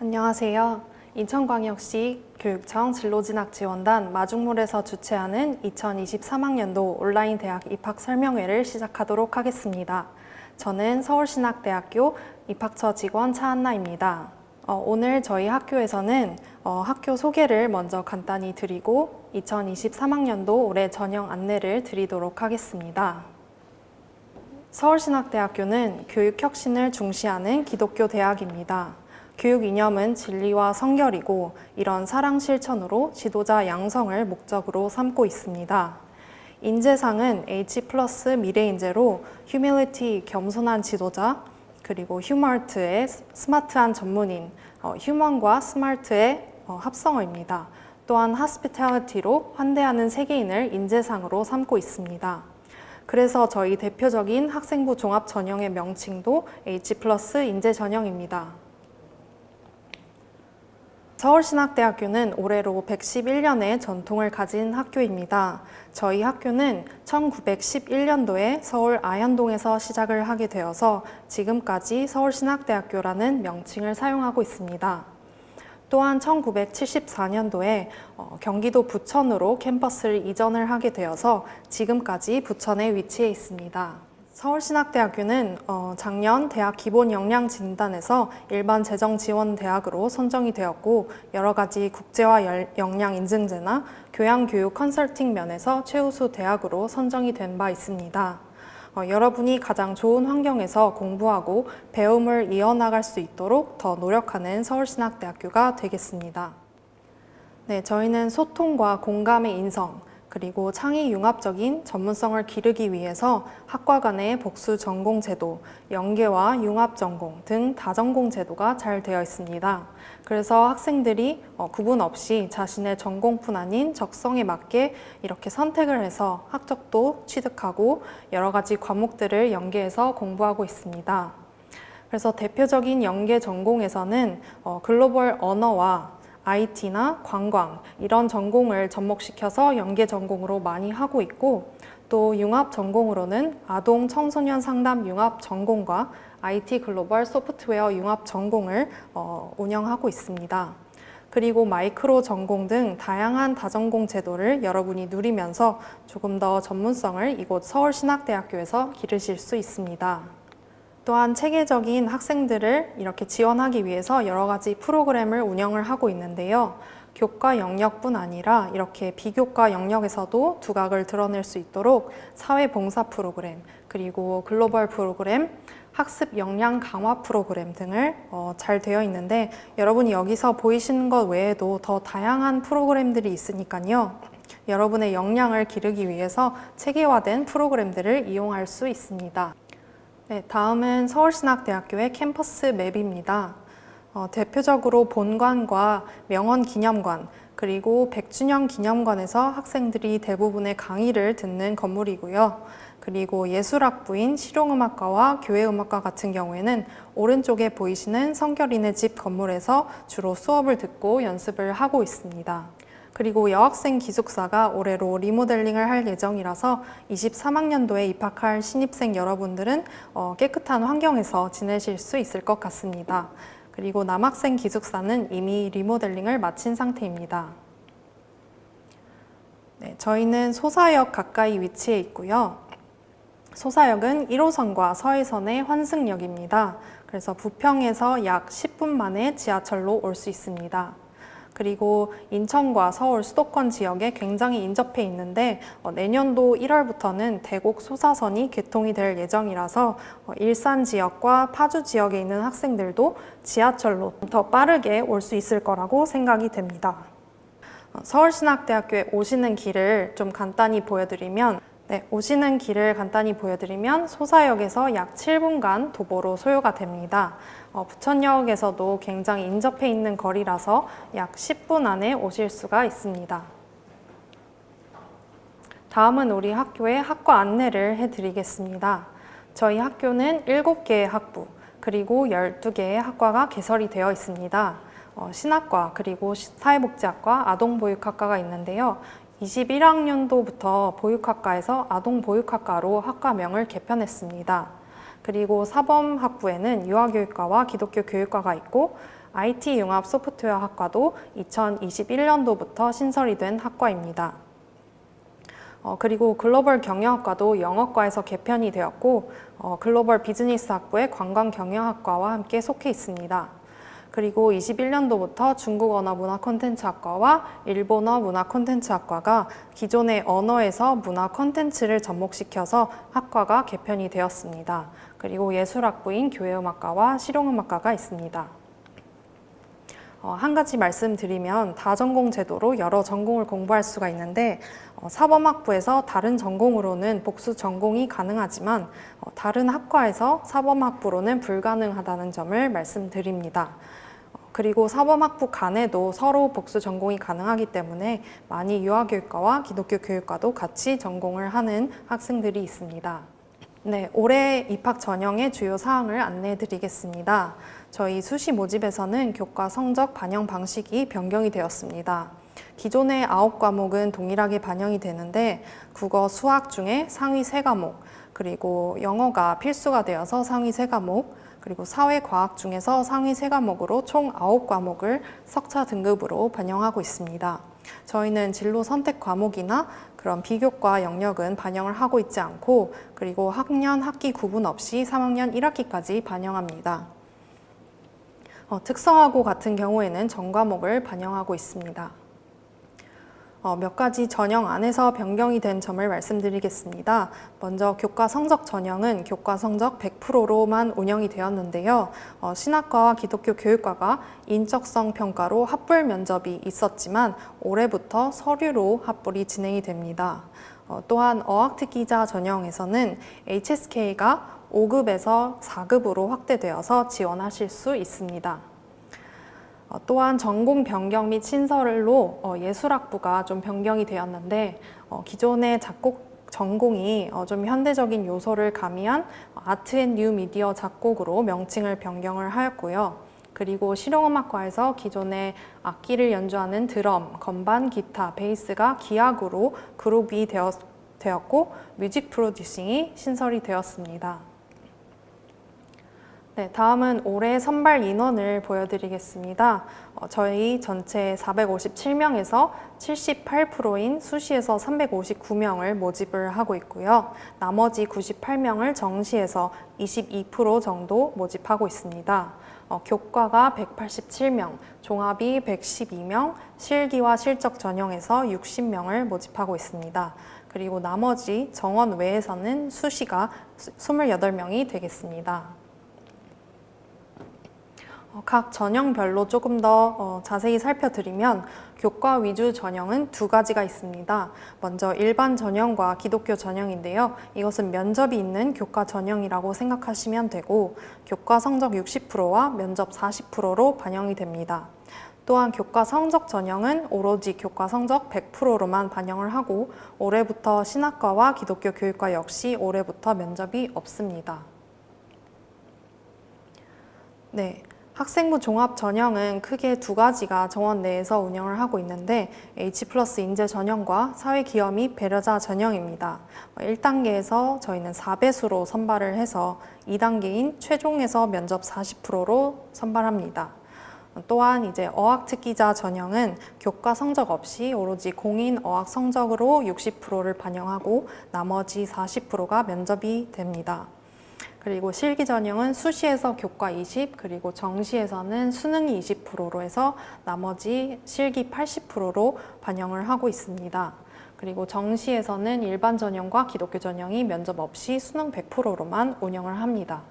안녕하세요. 인천광역시 교육청 진로진학지원단 마중물에서 주최하는 2023학년도 온라인 대학 입학 설명회를 시작하도록 하겠습니다. 저는 서울신학대학교 입학처 직원 차한나입니다. 어, 오늘 저희 학교에서는 어, 학교 소개를 먼저 간단히 드리고 2023학년도 올해 전형 안내를 드리도록 하겠습니다. 서울신학대학교는 교육 혁신을 중시하는 기독교 대학입니다. 교육 이념은 진리와 성결이고 이런 사랑 실천으로 지도자 양성을 목적으로 삼고 있습니다. 인재상은 H 플러스 미래인재로 휴밀리티 겸손한 지도자 그리고 휴머트의 스마트한 전문인 어, 휴먼과 스마트의 어, 합성어입니다. 또한 하스피탈리티로 환대하는 세계인을 인재상으로 삼고 있습니다. 그래서 저희 대표적인 학생부 종합 전형의 명칭도 H 플러스 인재 전형입니다. 서울신학대학교는 올해로 111년의 전통을 가진 학교입니다. 저희 학교는 1911년도에 서울 아현동에서 시작을 하게 되어서 지금까지 서울신학대학교라는 명칭을 사용하고 있습니다. 또한 1974년도에 어, 경기도 부천으로 캠퍼스를 이전을 하게 되어서 지금까지 부천에 위치해 있습니다. 서울신학대학교는 어, 작년 대학 기본 역량 진단에서 일반 재정 지원 대학으로 선정이 되었고 여러 가지 국제화 열- 역량 인증제나 교양 교육 컨설팅 면에서 최우수 대학으로 선정이 된 바 있습니다. 어, 여러분이 가장 좋은 환경에서 공부하고 배움을 이어나갈 수 있도록 더 노력하는 서울신학대학교가 되겠습니다. 네, 저희는 소통과 공감의 인성, 그리고 창의 융합적인 전문성을 기르기 위해서 학과 간의 복수 전공 제도, 연계와 융합 전공 등 다전공 제도가 잘 되어 있습니다. 그래서 학생들이 어, 구분 없이 자신의 전공뿐 아닌 적성에 맞게 이렇게 선택을 해서 학적도 취득하고 여러 가지 과목들을 연계해서 공부하고 있습니다. 그래서 대표적인 연계 전공에서는 어, 글로벌 언어와 IT나 관광 이런 전공을 접목시켜서 연계 전공으로 많이 하고 있고 또 융합 전공으로는 아동 청소년 상담 융합 전공과 IT 글로벌 소프트웨어 융합 전공을 어, 운영하고 있습니다. 그리고 마이크로 전공 등 다양한 다전공 제도를 여러분이 누리면서 조금 더 전문성을 이곳 서울신학대학교에서 기르실 수 있습니다. 또한 체계적인 학생들을 이렇게 지원하기 위해서 여러 가지 프로그램을 운영을 하고 있는데요. 교과 영역뿐 아니라 이렇게 비교과 영역에서도 두각을 드러낼 수 있도록 사회 봉사 프로그램, 그리고 글로벌 프로그램, 학습 역량 강화 프로그램 등을 어, 잘 되어 있는데 여러분이 여기서 보이시는 것 외에도 더 다양한 프로그램들이 있으니까요. 여러분의 역량을 기르기 위해서 체계화된 프로그램들을 이용할 수 있습니다. 네, 다음은 서울신학대학교의 캠퍼스 맵입니다. 어, 대표적으로 본관과 명원 기념관, 그리고 100주년 기념관에서 학생들이 대부분의 강의를 듣는 건물이고요. 그리고 예술학부인 실용음악과와 교회음악과 같은 경우에는 오른쪽에 보이시는 성결인의 집 건물에서 주로 수업을 듣고 연습을 하고 있습니다. 그리고 여학생 기숙사가 올해로 리모델링을 할 예정이라서 23학년도에 입학할 신입생 여러분들은 어, 깨끗한 환경에서 지내실 수 있을 것 같습니다. 그리고 남학생 기숙사는 이미 리모델링을 마친 상태입니다. 네, 저희는 소사역 가까이 위치해 있고요. 소사역은 1호선과 서해선의 환승역입니다. 그래서 부평에서 약 10분 만에 지하철로 올 수 있습니다. 그리고 인천과 서울 수도권 지역에 굉장히 인접해 있는데 어, 내년도 1월부터는 대곡 소사선이 개통이 될 예정이라서 어, 일산 지역과 파주 지역에 있는 학생들도 지하철로 더 빠르게 올 수 있을 거라고 생각이 됩니다. 어, 서울신학대학교에 오시는 길을 좀 간단히 보여드리면 네, 오시는 길을 간단히 보여드리면 소사역에서 약 7분간 도보로 소요가 됩니다. 어, 부천역에서도 굉장히 인접해 있는 거리라서 약 10분 안에 오실 수가 있습니다. 다음은 우리 학교의 학과 안내를 해드리겠습니다. 저희 학교는 7개의 학부, 그리고 12개의 학과가 개설이 되어 있습니다. 어, 신학과, 그리고 시- 사회복지학과, 아동보육학과가 있는데요. 21학년도부터 보육학과에서 아동보육학과로 학과명을 개편했습니다. 그리고 사범학부에는 유아교육과와 기독교 교육과가 있고 IT 융합 소프트웨어 학과도 2021년도부터 신설이 된 학과입니다. 어, 그리고 글로벌 경영학과도 영어과에서 개편이 되었고 어, 글로벌 비즈니스 학부의 관광 경영학과와 함께 속해 있습니다. 그리고 21년도부터 중국 언어 문화 콘텐츠 학과와 일본어 문화 콘텐츠 학과가 기존의 언어에서 문화 콘텐츠를 접목시켜서 학과가 개편이 되었습니다. 그리고 예술학부인 교회음악과와 실용음악과가 있습니다. 어, 한 가지 말씀드리면 다전공 제도로 여러 전공을 공부할 수가 있는데 어, 사범학부에서 다른 전공으로는 복수 전공이 가능하지만 어, 다른 학과에서 사범학부로는 불가능하다는 점을 말씀드립니다. 어, 그리고 사범학부 간에도 서로 복수 전공이 가능하기 때문에 많이 유아교육과와 기독교 교육과도 같이 전공을 하는 학생들이 있습니다. 네, 올해 입학 전형의 주요 사항을 안내해 드리겠습니다. 저희 수시 모집에서는 교과 성적 반영 방식이 변경이 되었습니다. 기존의 아홉 과목은 동일하게 반영이 되는데 국어, 수학 중에 상위 세 과목, 그리고 영어가 필수가 되어서 상위 세 과목, 그리고 사회과학 중에서 상위 세 과목으로 총 아홉 과목을 석차 등급으로 반영하고 있습니다. 저희는 진로 선택 과목이나 그런 비교과 영역은 반영을 하고 있지 않고 그리고 학년, 학기 구분 없이 3학년 1학기까지 반영합니다. 어, 특성화고 같은 경우에는 전 과목을 반영하고 있습니다. 어, 몇 가지 전형 안에서 변경이 된 점을 말씀드리겠습니다. 먼저 교과 성적 전형은 교과 성적 100%로만 운영이 되었는데요. 어, 신학과와 기독교 교육과가 인적성 평가로 합불 면접이 있었지만 올해부터 서류로 합불이 진행이 됩니다. 어, 또한 어학특기자 전형에서는 HSK가 5급에서 4급으로 확대되어서 지원하실 수 있습니다. 어, 또한 전공 변경 및 신설로 어, 예술학부가 좀 변경이 되었는데 어, 기존의 작곡 전공이 어, 좀 현대적인 요소를 가미한 아트 앤 뉴 미디어 작곡으로 명칭을 변경을 하였고요. 그리고 실용음악과에서 기존의 악기를 연주하는 드럼, 건반, 기타, 베이스가 기악으로 그룹이 되었, 되었고 뮤직 프로듀싱이 신설이 되었습니다. 네, 다음은 올해 선발 인원을 보여드리겠습니다. 어, 저희 전체 457명에서 78%인 수시에서 359명을 모집을 하고 있고요. 나머지 98명을 정시에서 22% 정도 모집하고 있습니다. 어, 교과가 187명, 종합이 112명, 실기와 실적 전형에서 60명을 모집하고 있습니다. 그리고 나머지 정원 외에서는 수시가 28명이 되겠습니다. 어, 각 전형별로 조금 더 어, 자세히 살펴드리면 교과 위주 전형은 두 가지가 있습니다. 먼저 일반 전형과 기독교 전형인데요. 이것은 면접이 있는 교과 전형이라고 생각하시면 되고 교과 성적 60%와 면접 40%로 반영이 됩니다. 또한 교과 성적 전형은 오로지 교과 성적 100%로만 반영을 하고 올해부터 신학과와 기독교 교육과 역시 올해부터 면접이 없습니다. 네. 학생부 종합 전형은 크게 두 가지가 정원 내에서 운영을 하고 있는데 H 플러스 인재 전형과 사회기업 및 배려자 전형입니다. 1단계에서 저희는 4배수로 선발을 해서 2단계인 최종에서 면접 40%로 선발합니다. 또한 이제 어학 특기자 전형은 교과 성적 없이 오로지 공인 어학 성적으로 60%를 반영하고 나머지 40%가 면접이 됩니다. 그리고 실기 전형은 수시에서 교과 20, 그리고 정시에서는 수능이 20%로 해서 나머지 실기 80%로 반영을 하고 있습니다. 그리고 정시에서는 일반 전형과 기독교 전형이 면접 없이 수능 100%로만 운영을 합니다.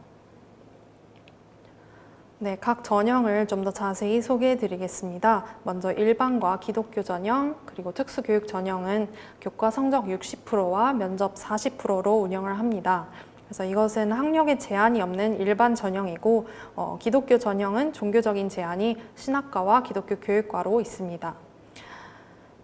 네, 각 전형을 좀 더 자세히 소개해 드리겠습니다. 먼저 일반과 기독교 전형, 그리고 특수교육 전형은 교과 성적 60%와 면접 40%로 운영을 합니다. 그래서 이것은 학력에 제한이 없는 일반 전형이고 어, 기독교 전형은 종교적인 제한이 신학과와 기독교 교육과로 있습니다.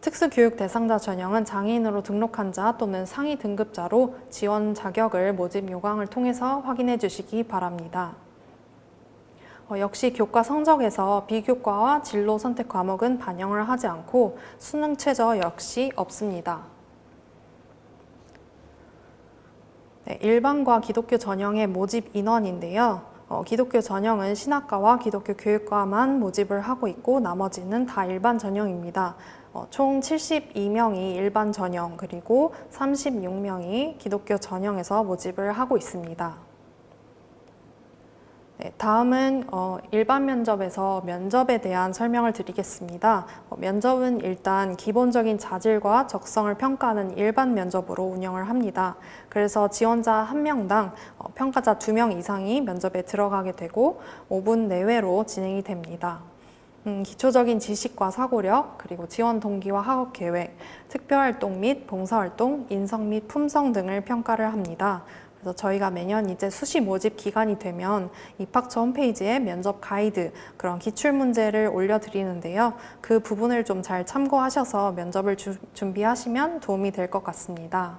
특수교육 대상자 전형은 장애인으로 등록한 자 또는 상위 등급자로 지원 자격을 모집 요강을 통해서 확인해 주시기 바랍니다. 어, 역시 교과 성적에서 비교과와 진로 선택 과목은 반영을 하지 않고 수능 최저 역시 없습니다. 네, 일반과 기독교 전형의 모집 인원인데요. 어, 기독교 전형은 신학과와 기독교 교육과만 모집을 하고 있고 나머지는 다 일반 전형입니다. 어, 총 72명이 일반 전형 그리고 36명이 기독교 전형에서 모집을 하고 있습니다. 네, 다음은 어, 일반 면접에서 면접에 대한 설명을 드리겠습니다. 어, 면접은 일단 기본적인 자질과 적성을 평가하는 일반 면접으로 운영을 합니다. 그래서 지원자 한명당 어, 평가자 두 명 이상이 면접에 들어가게 되고 5분 내외로 진행이 됩니다. 음, 기초적인 지식과 사고력, 그리고 지원 동기와 학업 계획, 특별활동 및 봉사활동, 인성 및 품성 등을 평가를 합니다. 그래서 저희가 매년 이제 수시 모집 기간이 되면 입학처 홈페이지에 면접 가이드 그런 기출 문제를 올려드리는데요. 그 부분을 좀 잘 참고하셔서 면접을 주- 준비하시면 도움이 될 것 같습니다.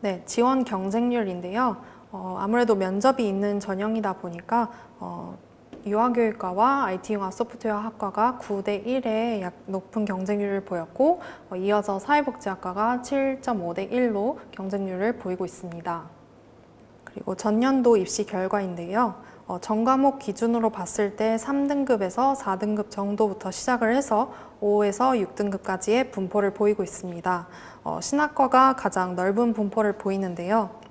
네, 지원 경쟁률인데요. 어, 아무래도 면접이 있는 전형이다 보니까 어, 유아교육과와 IT융합 소프트웨어 학과가 9대 1의 약 높은 경쟁률을 보였고 어, 이어서 사회복지학과가 7.5대 1로 경쟁률을 보이고 있습니다. 그리고 전년도 입시 결과인데요. 어, 전 과목 기준으로 봤을 때 3등급에서 4등급 정도부터 시작을 해서 5에서 6등급까지의 분포를 보이고 있습니다. 어, 신학과가 가장 넓은 분포를 보이는데요.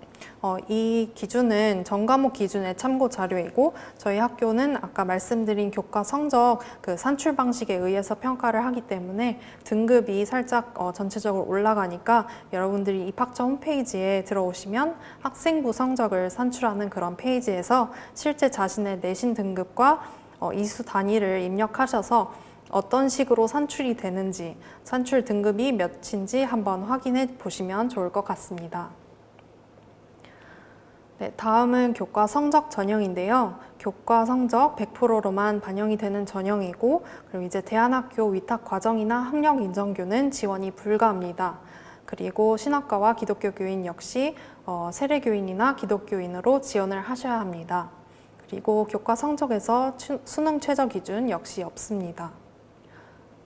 어, 이 기준은 전 과목 기준의 참고 자료이고 저희 학교는 아까 말씀드린 교과 성적 그 산출 방식에 의해서 평가를 하기 때문에 등급이 살짝 어, 전체적으로 올라가니까 여러분들이 입학처 홈페이지에 들어오시면 학생부 성적을 산출하는 그런 페이지에서 실제 자신의 내신 등급과 어, 이수 단위를 입력하셔서 어떤 식으로 산출이 되는지 산출 등급이 몇인지 한번 확인해 보시면 좋을 것 같습니다. 네, 다음은 교과 성적 전형인데요. 교과 성적 100%로만 반영이 되는 전형이고, 그리고 이제 대안학교 위탁 과정이나 학력 인정교는 지원이 불가합니다. 그리고 신학과와 기독교 교인 역시 어, 세례교인이나 기독교인으로 지원을 하셔야 합니다. 그리고 교과 성적에서 추- 수능 최저 기준 역시 없습니다.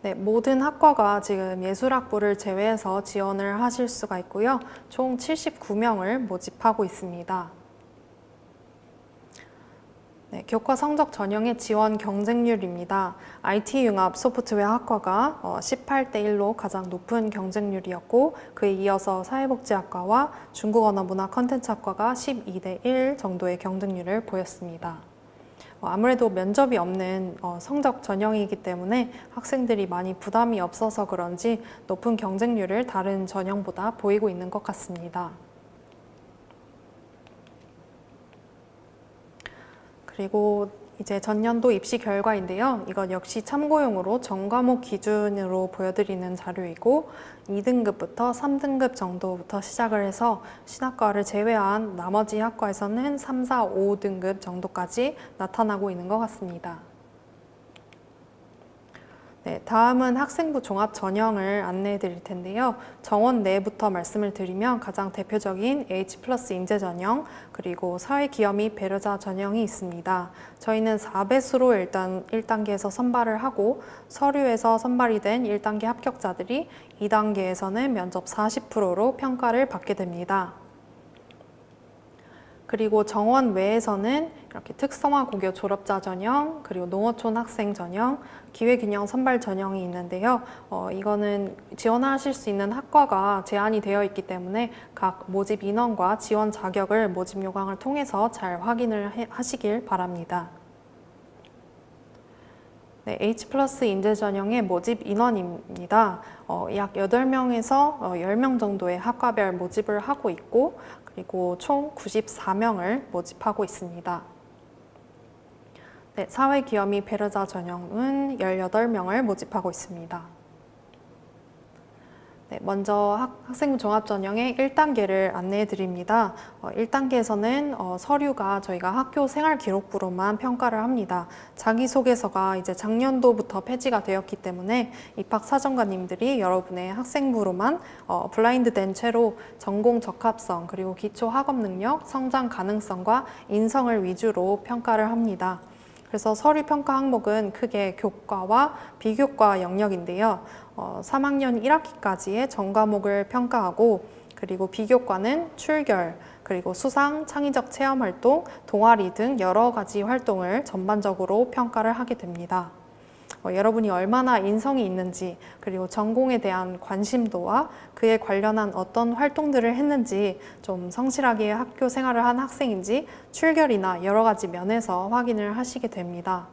네, 모든 학과가 지금 예술학부를 제외해서 지원을 하실 수가 있고요. 총 79명을 모집하고 있습니다. 네, 교과 성적 전형의 지원 경쟁률입니다. IT 융합 소프트웨어 학과가 어, 18대 1로 가장 높은 경쟁률이었고 그에 이어서 사회복지학과와 중국 언어 문화 컨텐츠 학과가 12대 1 정도의 경쟁률을 보였습니다. 어, 아무래도 면접이 없는 어, 성적 전형이기 때문에 학생들이 많이 부담이 없어서 그런지 높은 경쟁률을 다른 전형보다 보이고 있는 것 같습니다. 그리고 이제 전년도 입시 결과인데요. 이건 역시 참고용으로 전 과목 기준으로 보여드리는 자료이고 2등급부터 3등급 정도부터 시작을 해서 신학과를 제외한 나머지 학과에서는 3, 4, 5등급 정도까지 나타나고 있는 것 같습니다. 네, 다음은 학생부 종합 전형을 안내해 드릴 텐데요. 정원 내부터 말씀을 드리면 가장 대표적인 H 플러스 인재 전형, 그리고 사회기여 및 배려자 전형이 있습니다. 저희는 4배수로 일단 1단계에서 선발을 하고 서류에서 선발이 된 1단계 합격자들이 2단계에서는 면접 40%로 평가를 받게 됩니다. 그리고 정원 외에서는 이렇게 특성화 고교 졸업자 전형, 그리고 농어촌 학생 전형, 기회균형 선발 전형이 있는데요. 어, 이거는 지원하실 수 있는 학과가 제한이 되어 있기 때문에 각 모집 인원과 지원 자격을 모집 요강을 통해서 잘 확인을 해- 하시길 바랍니다. 네, H 플러스 인재 전형의 모집 인원입니다. 어, 약 8명에서 어, 10명 정도의 학과별 모집을 하고 있고, 그리고 총 94명을 모집하고 있습니다. 네, 사회기여 및 배려자 전형은 18명을 모집하고 있습니다. 네, 먼저 학, 학생부 종합 전형의 1단계를 안내해 드립니다. 어, 1단계에서는 어, 서류가 저희가 학교 생활 기록부로만 평가를 합니다. 자기소개서가 이제 작년도부터 폐지가 되었기 때문에 입학 사정관님들이 여러분의 학생부로만 어, 블라인드 된 채로 전공 적합성 그리고 기초 학업 능력, 성장 가능성과 인성을 위주로 평가를 합니다. 그래서 서류 평가 항목은 크게 교과와 비교과 영역인데요. 어, 3학년 1학기까지의 전 과목을 평가하고 그리고 비교과는 출결, 그리고 수상, 창의적 체험 활동, 동아리 등 여러 가지 활동을 전반적으로 평가를 하게 됩니다. 어, 여러분이 얼마나 인성이 있는지, 그리고 전공에 대한 관심도와 그에 관련한 어떤 활동들을 했는지 좀 성실하게 학교 생활을 한 학생인지 출결이나 여러 가지 면에서 확인을 하시게 됩니다.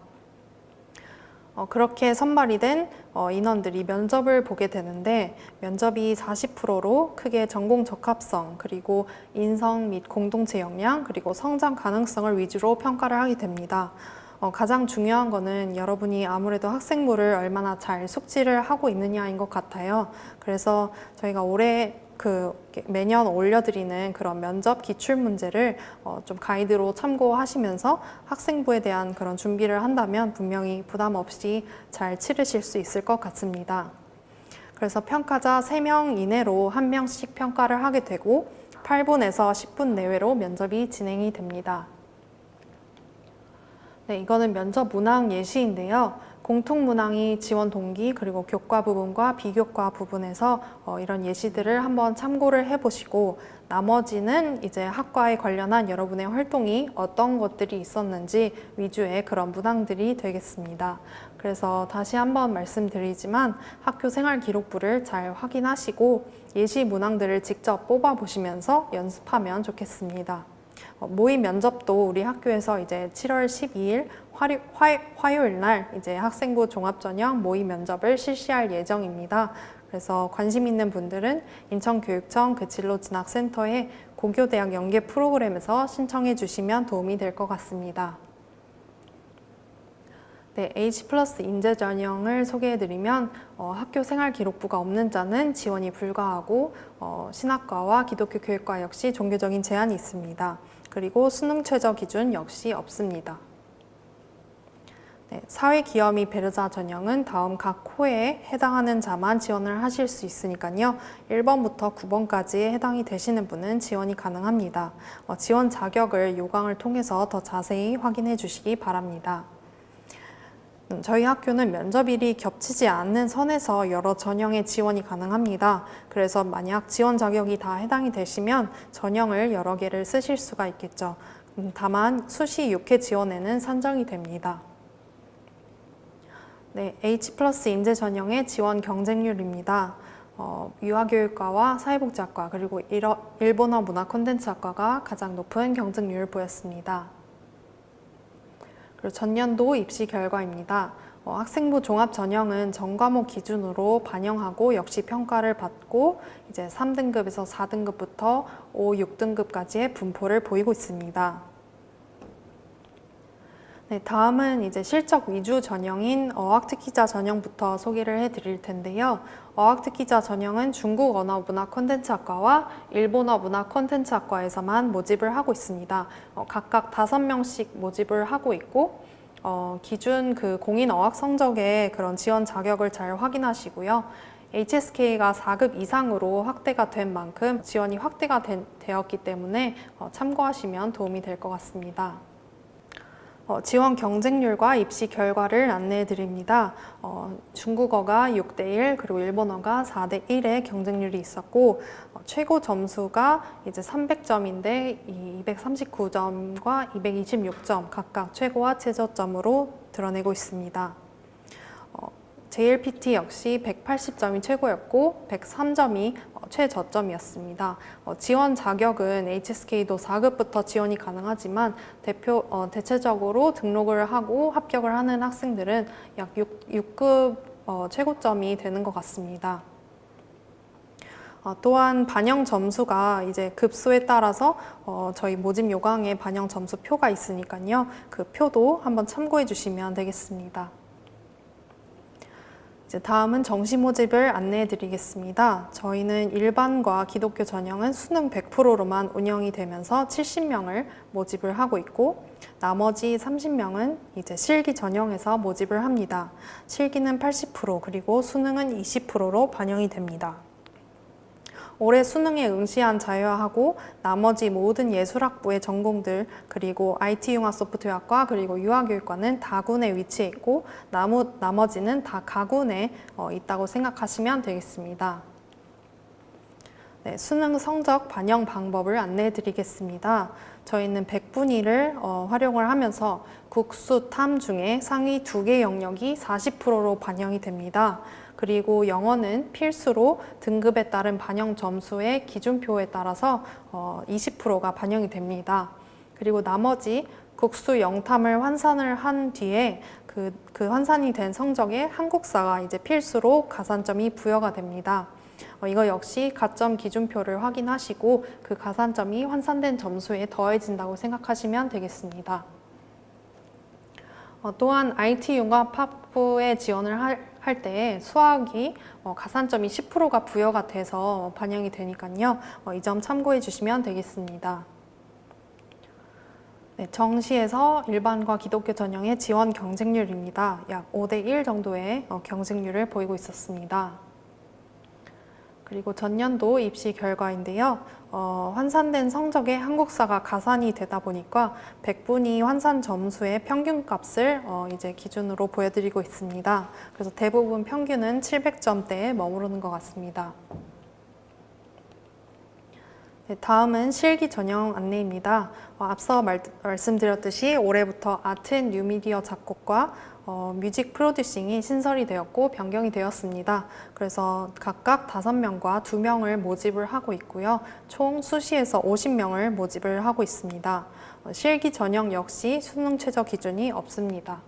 어, 그렇게 선발이 된 어, 인원들이 면접을 보게 되는데 면접이 40%로 크게 전공 적합성 그리고 인성 및 공동체 역량 그리고 성장 가능성을 위주로 평가를 하게 됩니다. 어, 가장 중요한 거는 여러분이 아무래도 학생부를 얼마나 잘 숙지를 하고 있느냐인 것 같아요. 그래서 저희가 올해 그 매년 올려드리는 그런 면접 기출 문제를 어, 좀 가이드로 참고하시면서 학생부에 대한 그런 준비를 한다면 분명히 부담 없이 잘 치르실 수 있을 것 같습니다. 그래서 평가자 3명 이내로 한 명씩 평가를 하게 되고 8분에서 10분 내외로 면접이 진행이 됩니다. 네, 이거는 면접 문항 예시인데요. 공통 문항이 지원 동기 그리고 교과 부분과 비교과 부분에서 어, 이런 예시들을 한번 참고를 해보시고 나머지는 이제 학과에 관련한 여러분의 활동이 어떤 것들이 있었는지 위주의 그런 문항들이 되겠습니다. 그래서 다시 한번 말씀드리지만 학교 생활 기록부를 잘 확인하시고 예시 문항들을 직접 뽑아 보시면서 연습하면 좋겠습니다. 어, 모의 면접도 우리 학교에서 이제 7월 12일 화류, 화, 화요 일 날 이제 학생부 종합전형 모의 면접을 실시할 예정입니다. 그래서 관심 있는 분들은 인천교육청 그 진로 진학센터의 고교대학 연계 프로그램에서 신청해 주시면 도움이 될 것 같습니다. 네, H 플러스 인재 전형을 소개해드리면 어, 학교 생활 기록부가 없는 자는 지원이 불가하고 어, 신학과와 기독교 교육과 역시 종교적인 제한이 있습니다. 그리고 수능 최저 기준 역시 없습니다. 네, 사회기여미 베르자 전형은 다음 각 코에 해당하는 자만 지원을 하실 수 있으니까요. 1번부터 9번까지 해당이 되시는 분은 지원이 가능합니다. 어, 지원 자격을 요강을 통해서 더 자세히 확인해 주시기 바랍니다. 음, 저희 학교는 면접일이 겹치지 않는 선에서 여러 전형의 지원이 가능합니다. 그래서 만약 지원 자격이 다 해당이 되시면 전형을 여러 개를 쓰실 수가 있겠죠. 음, 다만 수시 6회 지원에는 산정이 됩니다. 네, H 플러스 인재 전형의 지원 경쟁률입니다. 어, 유아교육과와 사회복지학과 그리고 일본어 문화 콘텐츠학과가 가장 높은 경쟁률을 보였습니다. 그리고 전년도 입시 결과입니다. 어, 학생부 종합 전형은 전 과목 기준으로 반영하고 역시 평가를 받고 이제 3등급에서 4등급부터 5, 6등급까지의 분포를 보이고 있습니다. 네, 다음은 이제 실적 위주 전형인 어학특기자 전형부터 소개를 해드릴 텐데요. 어학특기자 전형은 중국 언어 문화 콘텐츠학과와 일본어 문화 콘텐츠학과에서만 모집을 하고 있습니다. 어, 각각 다섯 명씩 모집을 하고 있고 어, 기준 그 공인 어학 성적의 그런 지원 자격을 잘 확인하시고요. HSK가 4급 이상으로 확대가 된 만큼 지원이 확대가 된, 되었기 때문에 어, 참고하시면 도움이 될 것 같습니다. 어, 지원 경쟁률과 입시 결과를 안내해 드립니다. 어, 중국어가 6대1 그리고 일본어가 4대1의 경쟁률이 있었고 어, 최고 점수가 이제 300점인데 이 239점과 226점 각각 최고와 최저점으로 드러내고 있습니다. 어, JLPT 역시 180점이 최고였고 103점이 최저점이었습니다. 어, 지원 자격은 HSK도 4급부터 지원이 가능하지만 대표 어, 대체적으로 등록을 하고 합격을 하는 학생들은 약 6, 급 어, 최고점이 되는 것 같습니다. 어, 또한 반영 점수가 이제 급수에 따라서 어, 저희 모집 요강에 반영 점수 표가 있으니까요. 그 표도 한번 참고해 주시면 되겠습니다. 이제 다음은 정시 모집을 안내해 드리겠습니다. 저희는 일반과 기독교 전형은 수능 100%로만 운영이 되면서 70명을 모집을 하고 있고 나머지 30명은 이제 실기 전형에서 모집을 합니다. 실기는 80% 그리고 수능은 20%로 반영이 됩니다. 올해 수능에 응시한 자유학하고 나머지 모든 예술학부의 전공들 그리고 IT융합 소프트웨어학과 그리고 유아교육과는 다군에 위치해 있고 나무, 나머지는 다 가군에 어, 있다고 생각하시면 되겠습니다. 네, 수능 성적 반영 방법을 안내해 드리겠습니다. 저희는 100분위를 어, 활용을 하면서 국수, 탐 중에 상위 두 개 영역이 40%로 반영이 됩니다. 그리고 영어는 필수로 등급에 따른 반영 점수의 기준표에 따라서 어, 20%가 반영이 됩니다. 그리고 나머지 국수 영탐을 환산을 한 뒤에 그, 그 환산이 된 성적에 한국사가 이제 필수로 가산점이 부여가 됩니다. 어, 이거 역시 가점 기준표를 확인하시고 그 가산점이 환산된 점수에 더해진다고 생각하시면 되겠습니다. 어, 또한 IT 융합 학부에 지원을 할, 할 때 수학이 어, 가산점이 10%가 부여가 돼서 반영이 되니까요. 어, 이점 참고해 주시면 되겠습니다. 네, 정시에서 일반과 기독교 전형의 지원 경쟁률입니다. 약 5대 1 정도의 어, 경쟁률을 보이고 있었습니다. 그리고 전년도 입시 결과인데요. 어, 환산된 성적에 한국사가 가산이 되다 보니까 100분위 환산 점수의 평균 값을 어, 이제 기준으로 보여드리고 있습니다. 그래서 대부분 평균은 700점대에 머무르는 것 같습니다. 네, 다음은 실기 전형 안내입니다. 어, 앞서 말, 말씀드렸듯이 올해부터 아트 앤 뉴미디어 작곡과 어, 뮤직 프로듀싱이 신설이 되었고 변경이 되었습니다. 그래서 각각 5명과 2명을 모집을 하고 있고요. 총 수시에서 50명을 모집을 하고 있습니다. 어, 실기 전형 역시 수능 최저 기준이 없습니다.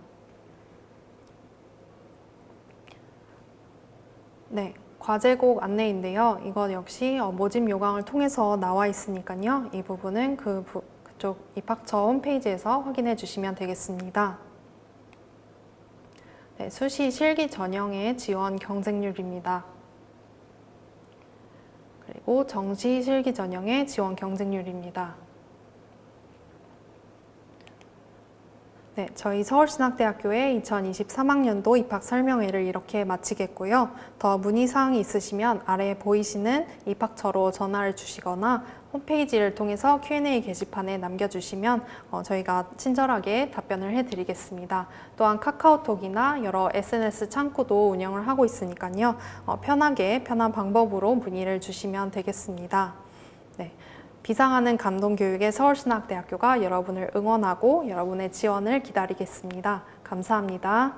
네, 과제곡 안내인데요. 이건 역시 어, 모집 요강을 통해서 나와 있으니까요. 이 부분은 그 부, 그쪽 입학처 홈페이지에서 확인해 주시면 되겠습니다. 네, 수시 실기 전형의 지원 경쟁률입니다. 그리고 정시 실기 전형의 지원 경쟁률입니다. 네, 저희 서울신학대학교의 2023학년도 입학 설명회를 이렇게 마치겠고요. 더 문의사항이 있으시면 아래에 보이시는 입학처로 전화를 주시거나 홈페이지를 통해서 Q&A 게시판에 남겨주시면 어, 저희가 친절하게 답변을 해드리겠습니다. 또한 카카오톡이나 여러 SNS 창구도 운영을 하고 있으니까요. 어, 편하게 편한 방법으로 문의를 주시면 되겠습니다. 네. 비상하는 감동 교육의 서울신학대학교가 여러분을 응원하고 여러분의 지원을 기다리겠습니다. 감사합니다.